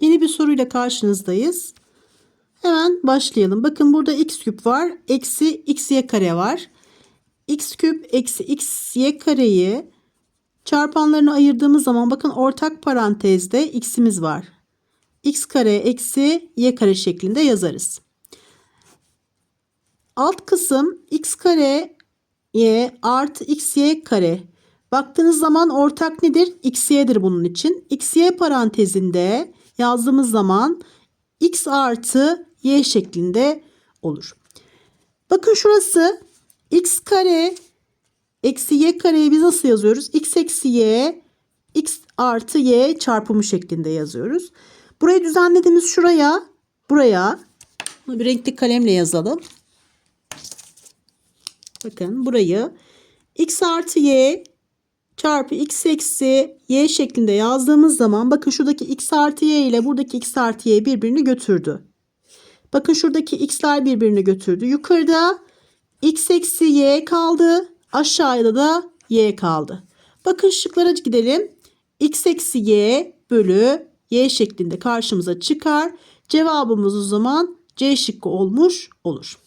Yeni bir soruyla karşınızdayız. Hemen başlayalım. Bakın burada x küp var. Eksi xy kare var. x küp eksi xy kareyi çarpanlarını ayırdığımız zaman bakın ortak parantezde x'imiz var. x kare eksi y kare şeklinde yazarız. Alt kısım x kare y artı xy kare. Baktığınız zaman ortak nedir? xy'dir bunun için. xy parantezinde yazdığımız zaman x artı y şeklinde olur. Bakın şurası x kare eksi y kareyi biz nasıl yazıyoruz? x eksi y x artı y çarpımı şeklinde yazıyoruz. Burayı düzenlediğimiz şuraya buraya bunu bir renkli kalemle yazalım. Bakın burayı x artı y çarpı x eksi y şeklinde yazdığımız zaman bakın şuradaki x artı y ile buradaki x artı y birbirini götürdü. Bakın şuradaki x'ler birbirini götürdü. Yukarıda x eksi y kaldı. Aşağıda da y kaldı. Bakın şıklara gidelim. x eksi y bölü y şeklinde karşımıza çıkar. Cevabımız o zaman C şıkkı olmuş olur.